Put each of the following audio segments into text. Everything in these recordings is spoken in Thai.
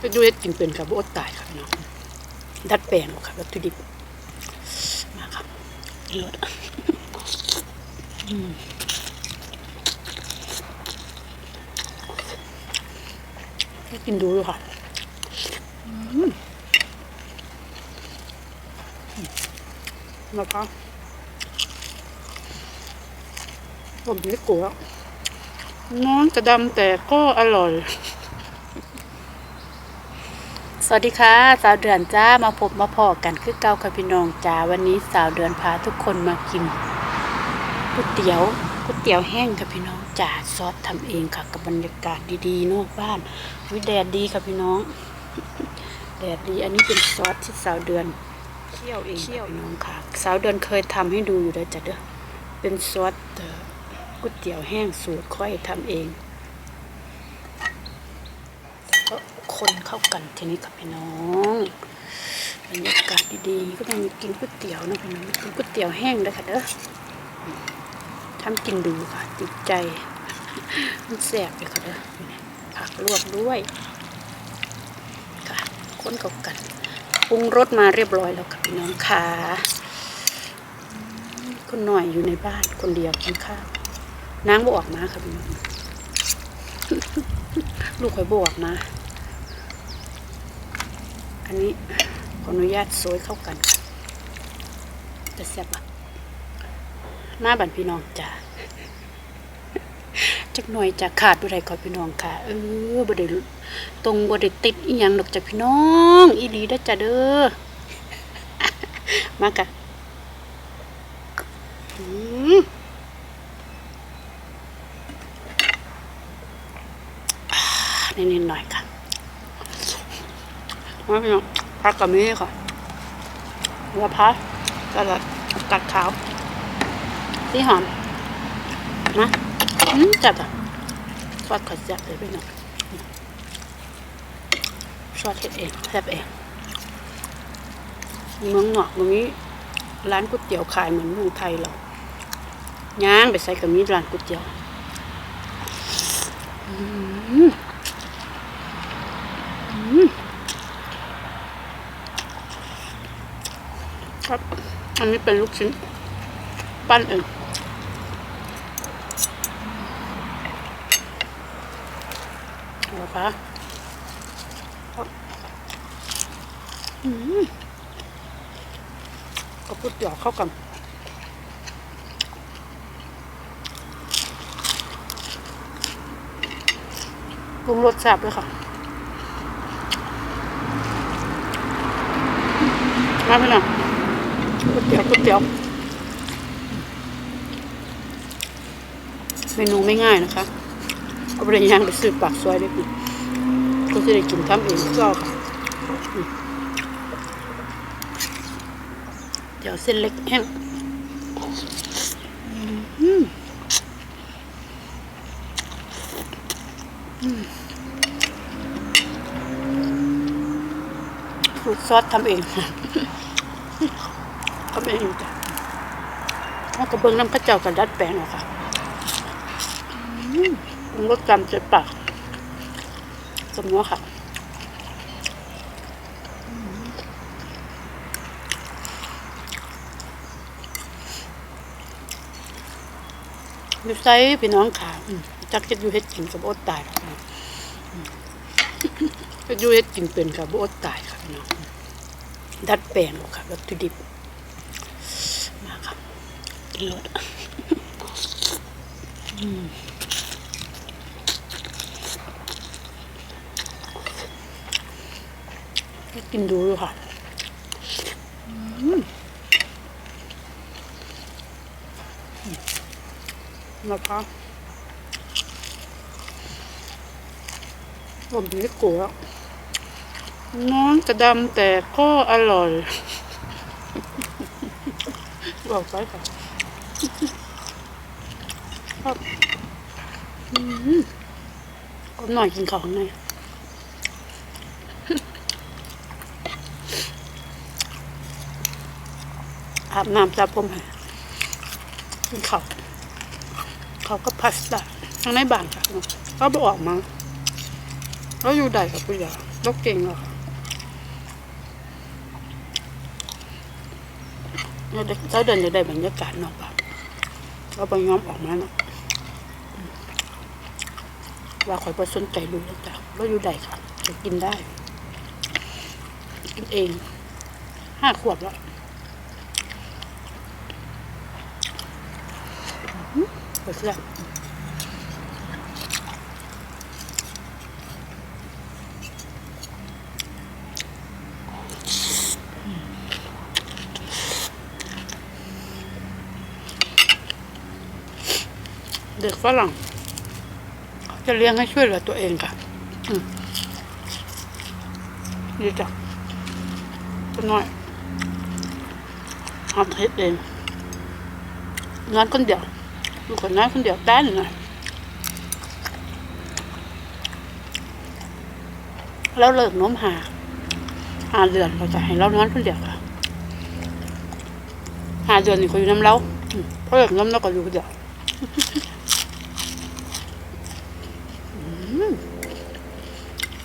ก็ดูเฮ็ดกินเป็นครับบ่อดตายครับพี่น้องดัดแปลงครับวัตถุดิบมาครับกินรสอืมให้กินดูดูค่ะอืมมะผมไม่กลัวน้องจะดำแต่ก็อร่อย สวัสดีค่ะ สาวเดือนจ้ามาพบมาพอกันคือเก่าค่ะพี่น้องจ้าวันนี้สาวเดือนพาทุกคนมากินก๋วยเตี๋ยวก๋วยเตี๋ยวแห้งค่ะพี่น้องจ้าซอสทำเองค่ะกับบรรยากาศดีๆนอกบ้านวิแดดดีค่ะพี่น้องแดดดีอันนี้เป็นซอสที่สาวเดือนเคี่ยวเองเคี่ยวน้องค่ะ สาวเดือนเคยทำให้ดูอยู่แล้วจ้ะเด้อเป็นซอสเอ่อก๋วยเตี๋ยวแห้งสูตรค่อยทำเอง ก็ คนเข้ากันทีนี้กับพี่น้องบรรยากาศดีๆ ก็ต้องมีกินก๋วยเตี๋ยวนะพี่น้องกินก๋วยเตี๋ยวแห้งเลยค่ะเด้อทำกินดูค่ะติดใจ มันแซ่บเลยค่ะเด้อผักลวกด้วย ค่ะคนเข้ากันปรุงรสมาเรียบร้อยแล้วค่ะพี่น้องค่ะคนหน่อยอยู่ในบ้านคนเดียวกินข้าวนางบออกมาค่ะพี่น้องลูกคอยบออกมา อันนี้ขออนุญาตโซยเข้ากัน จะแซ่บอะหน้าบันพี่น้องจ้าจักหน่อยจะขาดบ่ได้ก่อพี่น้องค่ะ เออบ่ได้ตรงบ่ได้ติดอีหยังดอกจ้ะพี่น้อง อีหลีเด้อจ้ะเด้อมากะนิดๆหน่อยค่ะ มาพี่น้องพักกับนี้ค่ะหัวพักกระกัดขาวที่หอมนะจับอะทอดขอจับเลยพี่น้องทอดเห็ดเองแซ่บเองเมืองนอกเมืองนี้ ร้านก๋วยเตี๋ยวขายเหมือนเมืองไทยเราย่างไปใส่กับนี้ร้านก๋วยเตี๋ยว อืมอืม ครับ อันนี้เป็นลูกชิ้น ปั้นเองเอาละคะอืมก็พูดเดี๋ยวเข้ากันปรุงรสแซ่บเลยค่ะ มาพี่น้อง ก๋วยเตี๋ยวก๋วยเตี๋ยวเมนูไม่ง่ายนะคะ เอาไปย่างไปซื้อปากซอยได้กินก็จะได้กินทำเองก็ค่ะเดี๋ยวเส้นเล็กแห้งอืมอืมสูตรซอสทำเอง เองจ้ะแล้วก็เบิ้งน้ำข้าวเจ้ากับดัดแปลงเอาค่ะปรุงรสจำเจ็บปากสมนัวค่ะอยู่ไซพี่น้องขาอืมจักจะอยู่เฮ็ดกินกับอดตายค่ะอยู่เฮ็ดกินเป็นกับอดตายค่ะพี่น้องดัดแปลงอาค่ะวัตถุดิบ กินรสอืมให้กินดูดูค่ะอืมมะผมไม่กลัวน้องจะดำแต่ก็อร่อย บอกไปค่ะ ครับอืมก็หน่อยกินของหน่อยอาบน้ำสระผมให้กินข้าวเขาก็พาสต้าทั้งในบ้านค่ะเขาบออกมาแล้วอยู่ใดกับผู้ใหญ่ลกเก่งเหรอเนี่ยเด็กเจ้าเดินจะได้บรรยากาศนอกบ้าน เราไปย้อมออกมาเนาะว่าคอยประสนใจดูแล้วจ้ะว่าอยู่ใดค่ะจะกินได้ กินเองห้าขวบแล้วอื้อหือเปิดเสื้อ เด็กฝรั่งเขาจะเลี้ยงให้ช่วยเหลือตัวเองค่ะนี่จ้ะตัวน้อยทำเฮ็ดเองนอนคนเดียวลูกคนน้อยคนเดียวได้หน่อยแล้วเลิกน้มหาหาเดือนเราจะให้เรานอนคนเดียวค่ะหาเดือนนี่เขาอยู่น้ำเล้าเพราะเลิกน้ำเราก็อยู่คนเดียว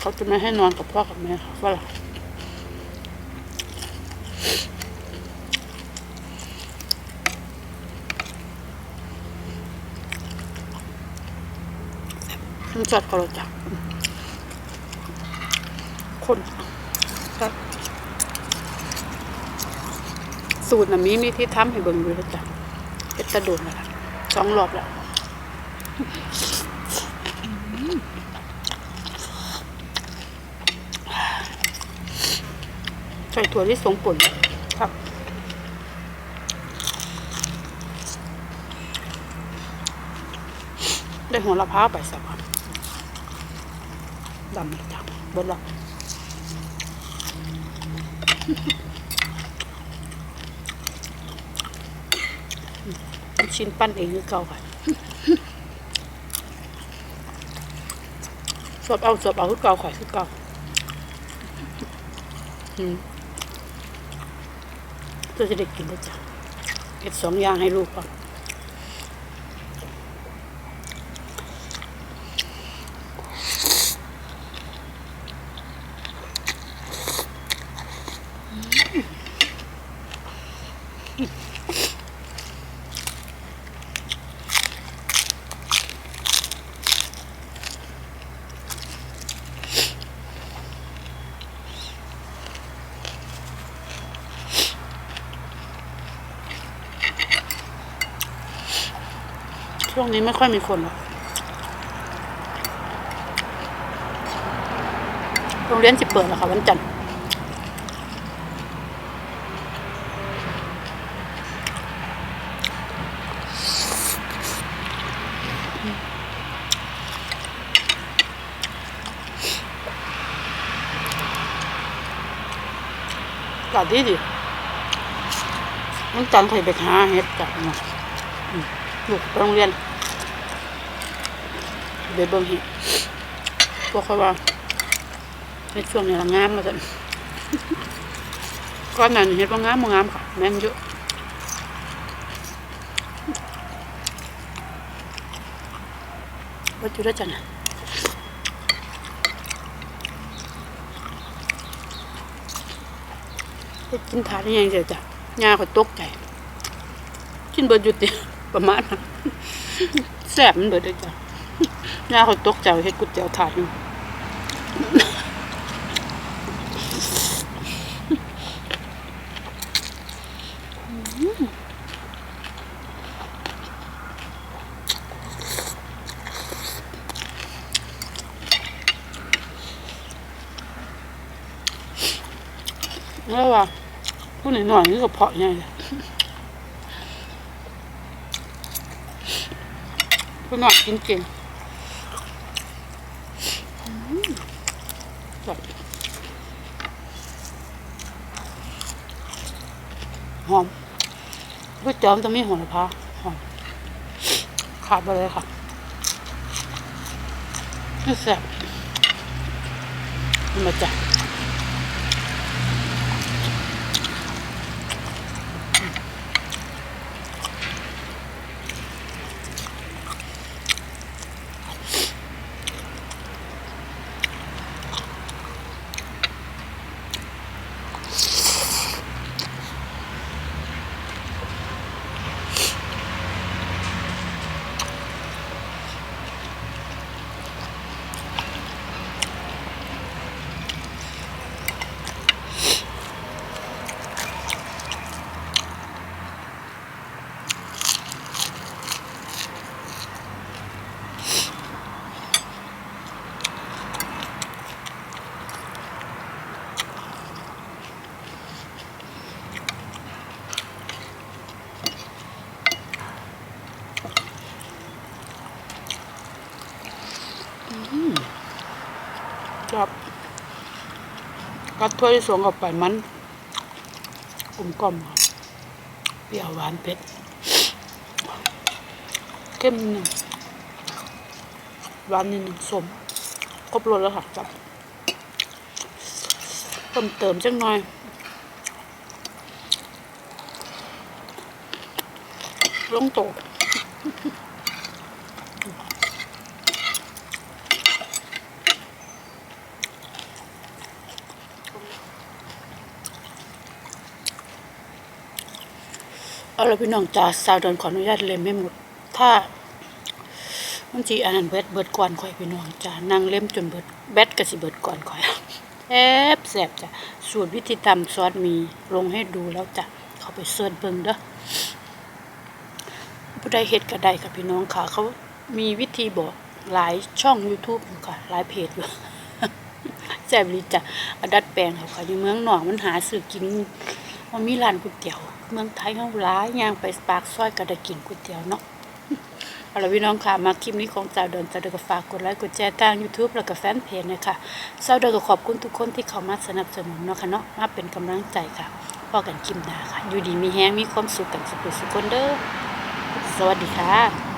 เขาจะไม่ให้นอนกับพ่อกับแม่ค่ะฝรั่งมันจัดก็เราจับคนครับสูตรน่ะมีมีที่ทำให้เบิ่งอยู่แล้วจ้ะเฮ็ดตะโดนแล้วสองรอบแล้ว ส่ถั่วลิสงป่นครับ ได้หัวละพ้าไปสักวันดำเลยจังเบิดละลูกชิ้นปั้นเองคือเก่าค่ะสอบเอาสอบเอาคือเก่าข่อยคือเก่าอื ก็จะได้กินได้จ้ะเก็บสองอย่างให้ลูกก่อน ช่วงนี้ไม่ค่อยมีคนหรอกโรงเรียนจะเปิดแล้วค่ะวันจันทร์กาดดีดิวันจันทร์เคยไปหาเห็ดจับมาลูกไปโรงเรียน ไปเบิ่งเห็ดพวกเขาว่าในช่วงนี้ละงามมาจันก้อนนั้นเห็ดว่างามบ่งามค่ะแม่นเยอะว่าจุดแล้วจันน่ะไปกินถานยังเดียวจ้ะยาเขาตกใจ กินเบิดหยุดเนี่ยประมาณแสบมันเบิดเลยจ้ะ ย่าเขาตกใจเฮ็ดก๋วยเตี๋ยวถาดนึงแล้วว่าผู้หน่อยๆนี่ก็เพาะใหญ่เลยคุณหน่อยกินเก่งอืม ดหอมก๋วยเตี๋ยวจะมีหัวละพาหอมขาดไปเลยค่ะนี่แซ่บมาจ้ะ ครับกัดถ้วยที่สวงกับไปมันกลมกล่อมเปรี้ยวหวานเผ็ดเข้มหนึ่งหวานนิดหนึ่งสมครบรสแล้วค่ะครับเพิ่มเติมจังหน่อยลงโต เอาละพี่น้องจ่าสาวดินขออนุญาตเล่มไม่หมด ถ้ามันจีอันนั้นเบิดเบิดก่อนข่อยพี่น้องจ้านั่งเล่มจนเบิดแบตก็สิเบิดก่อนข่อยแอบแสบจ้ะสูตรวิธีทำซอสมีลงให้ดูแล้วจ้ะเขาไปเสิร์ชเบิ่งเด้อผู้ใดเฮ็ดก็ได้ค่ะพี่น้องค่ะ เขามีวิธีบอกหลายช่อง YouTube อยู่ค่ะ หลายเพจอยู่แซ่บดีจ้ะอดัดแปลงเขาค่ะอยู่เมืองหนอกมันหาซื้อกิน มันมีร้านก๋วยเตี๋ยว เมืองไทยเขาหลายย่างไปปากซอยก็ได้กินก๋วยเตี๋ยวเนาะเอาละพี่น้องค่ะ มาคลิปนี้ของสาวเดินสาวเดินก็ฝากกดไลค์กดแชร์ทาง YouTube แล้วก็แฟนเพจนะคะสาวเดินก็ขอบคุณทุกคนที่เข้ามาสนับสนุนเนาะค่ะเนาะมาเป็นกำลังใจค่ะพอกันคลิปหน้าค่ะ อยู่ดีมีแฮงมีความสุขกันสุขสุขคนเด้อสวัสดีค่ะ